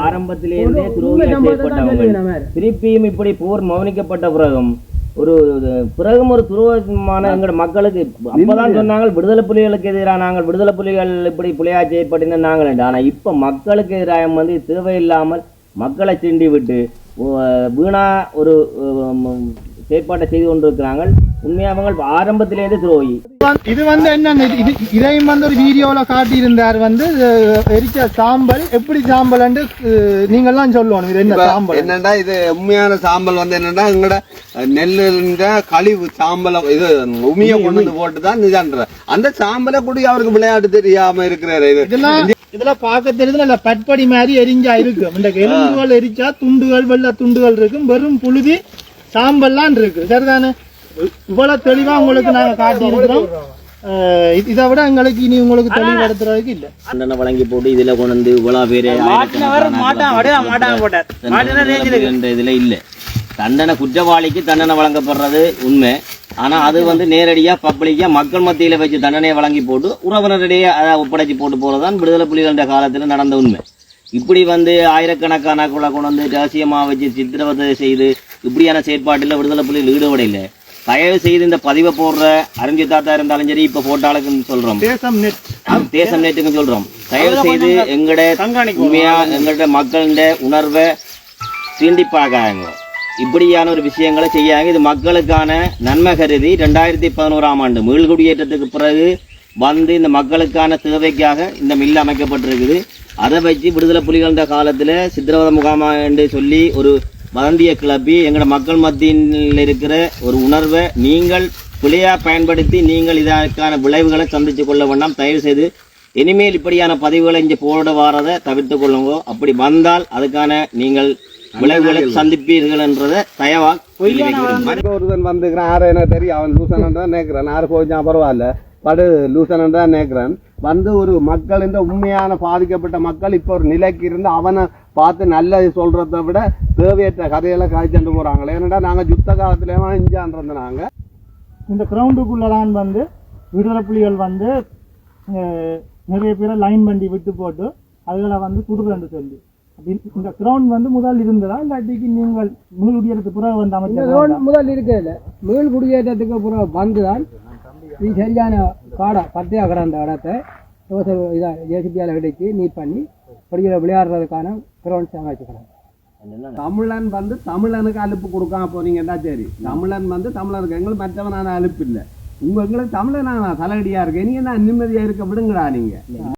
ஆரம்பத்திலேருந்தே திருப்பியும் இப்படி போர் மௌனிக்கப்பட்ட பிறகும் ஒரு பிறகும் ஒரு துருவமான எங்களோட மக்களுக்கு அப்பதான் சொன்னாங்க விடுதலை புலிகளுக்கு எதிராக நாங்கள் விடுதலை புலிகள் இப்படி புலியா செயற்பட்டின நாங்கள் ஆனா இப்ப மக்களுக்கு எதிராக வந்து தேவையில்லாமல் மக்களை சீண்டி விட்டு வீணா ஒரு செயற்பாட்டை செய்து கொண்டிருக்கிறாங்க உண்மையாக ஆரம்பத்திலேருந்து துரோகி இது வந்து என்ன இது இதையும் வந்து ஒரு வீடியோல காட்டியிருந்தார் வந்து எரிச்ச சாம்பல் எப்படி சாம்பல் நீங்கெல்லாம் சொல்லணும் இது என்ன சாம்பல் என்னடா இது உண்மையான சாம்பல் வந்து என்னடா எங்கட நெல்லுன்ற கழிவு சாம்பல இது உமிய கொண்டு வந்து போட்டு தான் இதுன்ற அந்த சாம்பலை கூடி அவருக்கு விளையாட்டு தெரியாம இருக்கிறாரு இது இதெல்லாம் இதுல பார்க்க தெரியுது இல்ல பட்படி மாதிரி எரிஞ்சா இருக்கு இந்த எலும்புகள் எரிச்சா துண்டுகள் வெள்ளை துண்டுகள் இருக்கும் வெறும் புழுதி சாம்பல்லாம் இருக்கு சரிதானே இவ்வளவு தெளிவா உங்களுக்கு நாங்க காட்டி இருக்கிறோம் இதை விட எங்களுக்கு இனி உங்களுக்கு தெளிவுபடுத்துறதுக்கு இல்ல. தண்டனை வழங்கி போட்டு இதுல கொண்டு வந்து இவ்வளவு பேரு இதுல இல்ல. தண்டனை குற்றவாளிக்கு தண்டனை வழங்கப்படுறது உண்மை. ஆனா அது வந்து நேரடியா பப்ளிக்கா மக்கள் மத்தியில வச்சு தண்டனையை வழங்கி போட்டு உறவினரிடையே அதை ஒப்படைச்சு போட்டு போறதுதான் விடுதலை புலிகளுடைய காலத்துல நடந்த உண்மை. இப்படி வந்து ஆயிரக்கணக்கான கொண்டு வந்து ரகசியமா வச்சு சித்திரவதை செய்து இப்படியான செயற்பாட்டில் விடுதலை புலிகள் ஈடுபட இல்லை தயவு செய்து இந்த பதிவை போடுற அறிஞ்சு தாத்தா இருந்தாலும் சரி இப்ப போட்டாளுக்குன்னு சொல்றோம். தேசம் நேற்றுக்கு சொல்றோம். தயவு செய்து எங்கட உண்மையா எங்கட மக்களிட உணர்வை தீண்டி பார்க்காங்க இப்படியான ஒரு விஷயங்களை செய்யாங்க. இது மக்களுக்கான நன்மை கருதி ரெண்டாயிரத்தி பதினோராம் ஆண்டு மீள்குடியேற்றத்துக்கு பிறகு வந்து இந்த மக்களுக்கான தேவைக்காக இந்த மில் அமைக்கப்பட்டிருக்குது. அதை வச்சு விடுதலை புலிகள காலத்துல சித்திரவதை முகாமா என்று சொல்லி ஒரு வதந்தியை கிளப்பி எங்கட மக்கள் மத்தியில் இருக்கிற ஒரு உணர்வை நீங்கள் பிழையா பயன்படுத்தி நீங்கள் இதற்கான விளைவுகளை சந்திச்சு கொள்ள வேண்டாம். தயவு செய்து இனிமேல் இப்படியான பதிவுகளை இங்கே போட வாரதை தவிர்த்து கொள்ளுங்க. அப்படி வந்தால் அதுக்கான நீங்கள் விளைவுகளை சந்திப்பீர்கள் என்றதை தயவா சொல்லி வைக்க விரும்புகிறேன். மறுக்க ஒருத்தன் வந்துக்கிறான் யாரும் எனக்கு தெரியும்? அவன் லூசனன் தான் நினைக்கிறேன். யாரு கொஞ்சம் பரவாயில்ல. படு லூசனன் தான் நினைக்கிறேன் வந்து ஒரு மக்கள் இந்த உண்மையான பாதிக்கப்பட்ட மக்கள் இப்போ ஒரு நிலைக்கு இருந்து அவனை பார்த்து நல்லது சொல்றதை விட தேவையற்ற கதையெல்லாம் காய்ச்சண்டு போறாங்களே. ஏன்னா நாங்க யுத்த காலத்துல இஞ்சான் நாங்க. இந்த கிரவுண்டுக்குள்ளதான் வந்து விடுதலை புலிகள் வந்து நிறைய பேரை லைன் பண்ணி விட்டு போட்டு அதுகளை வந்து குடுறேன்னு சொல்லி. அப்படி இந்த கிரவுண்ட் வந்து முதல் இருந்ததா? இல்லாட்டிக்கு நீங்கள் மீளுடையதுக்கு பிறகு வந்து அமைச்சர்? முதல் இருக்கிறது மீள் குடியேற்றத்துக்கு அப்புறம் வந்துதான் இது சரியான காடா பத்தையா கிடந்த இடத்தை விவசாய இதை ஜேசிபியால் கிடைச்சி நீட் பண்ணி படிக்கிற விளையாடுறதுக்கான கிரவுண்ட்ஸ் அமைச்சுக்கிறாங்க தமிழன் வந்து தமிழனுக்கு அலுப்பு கொடுக்காம போனீங்கன்னா சரி? தமிழன் வந்து தமிழனுக்கு எங்களுக்கு மற்றவனான அலுப்பு இல்லை. உங்க எங்களுக்கு தமிழனான தலையடியா இருக்கு. நீங்க என்ன நிம்மதியா இருக்க? விடுங்கடா நீங்க.